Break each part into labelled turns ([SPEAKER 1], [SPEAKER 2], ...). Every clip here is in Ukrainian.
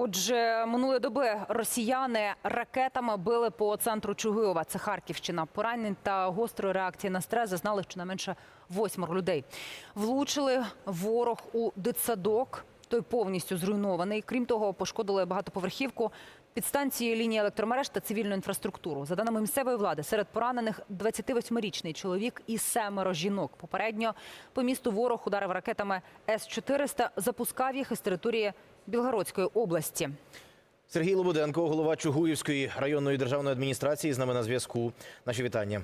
[SPEAKER 1] Отже, минулої доби росіяни ракетами били по центру Чугуєва. Це Харківщина. Поранень та гострої реакції на стрес зазнали щонайменше восьмеро людей. Влучили ворог у дитсадок. Той повністю зруйнований. Крім того, пошкодили багатоповерхівку, підстанції лінії електромереж та цивільну інфраструктуру. За даними місцевої влади, серед поранених 28-річний чоловік і семеро жінок. Попередньо по місту ворог ударив ракетами С-400, запускав їх із території Білгородської області.
[SPEAKER 2] Сергій Лободенко, голова Чугуївської районної державної адміністрації, з нами на зв'язку. Наші вітання.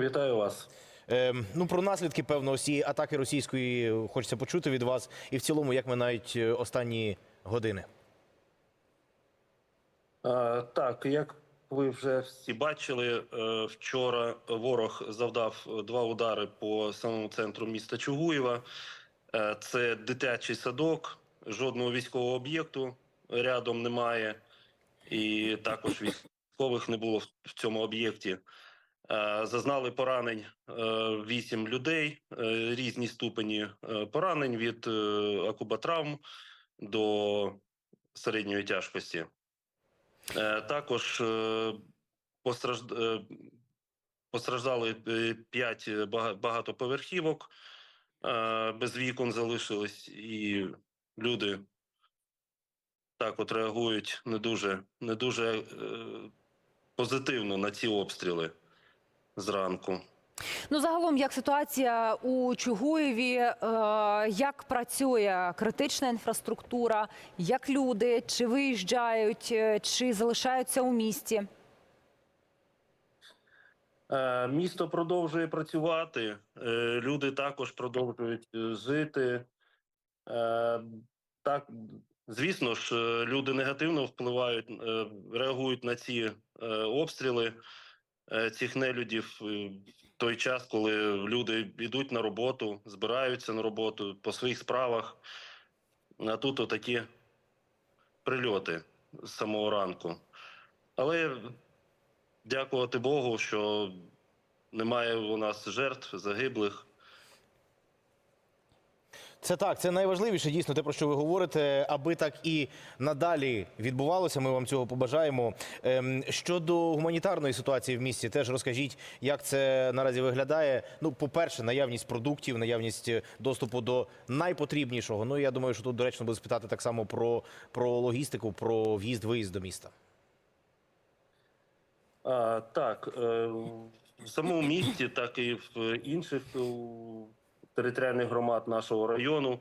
[SPEAKER 3] Вітаю вас.
[SPEAKER 2] Ем, ну про наслідки певно усі атаки російської хочеться почути від вас, і в цілому, як минають е, останні години.
[SPEAKER 3] Так, як ви вже всі бачили, е, вчора ворог завдав два удари по самому центру міста Чугуєва. Е, Це дитячий садок, жодного військового об'єкту рядом немає, і також військових не було в цьому об'єкті. Е, Зазнали поранень е, вісім людей, е, різні ступені поранень від акубатравм до середньої тяжкості. Також постражд... постраждали е, п'ять багатоповерхівок, без вікон залишились, і люди так от реагують не дуже, не дуже позитивно на ці обстріли зранку.
[SPEAKER 1] Ну, загалом, як ситуація у Чугуєві, е, як працює критична інфраструктура, як люди, чи виїжджають, е, чи залишаються у місті?
[SPEAKER 3] Е, Місто продовжує працювати, люди також продовжують жити. Так, звісно ж, люди негативно впливають, реагують на ці обстріли цих нелюдів е, в той час, коли люди йдуть на роботу, збираються на роботу по своїх справах. А тут отакі прильоти з самого ранку. Але дякувати Богу, що немає у нас жертв, загиблих.
[SPEAKER 2] Це так, це найважливіше дійсно те, про що ви говорите, аби так і надалі відбувалося. Ми вам цього побажаємо. Ем, Щодо гуманітарної ситуації в місті, теж розкажіть, як це наразі виглядає. Ну, по-перше, наявність продуктів, наявність е, доступу до найпотрібнішого. Ну я думаю, що тут доречно буде спитати так само про, про логістику, про в'їзд-виїзд до міста.
[SPEAKER 3] А, так, е, в самому місті, так і в інших територіальних громад нашого району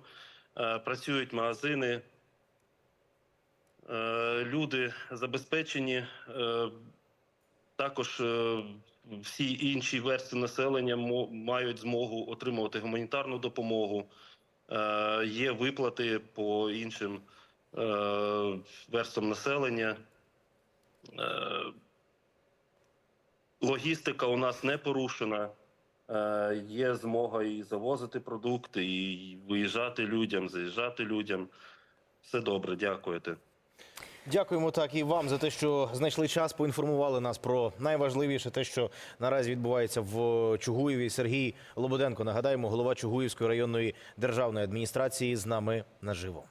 [SPEAKER 3] е, працюють магазини. Е, люди забезпечені. Е, також всі інші верстви населення мають змогу отримувати гуманітарну допомогу. Є виплати по іншим верствам населення. Логістика у нас не порушена. Е, є змога і завозити продукти, і виїжджати людям, заїжджати людям. Все добре, дякуєте.
[SPEAKER 2] Дякуємо так і вам за те, що знайшли час, поінформували нас про найважливіше, те, що наразі відбувається в Чугуєві. Сергій Лободенко, нагадаємо, голова Чугуївської районної державної адміністрації з нами наживо.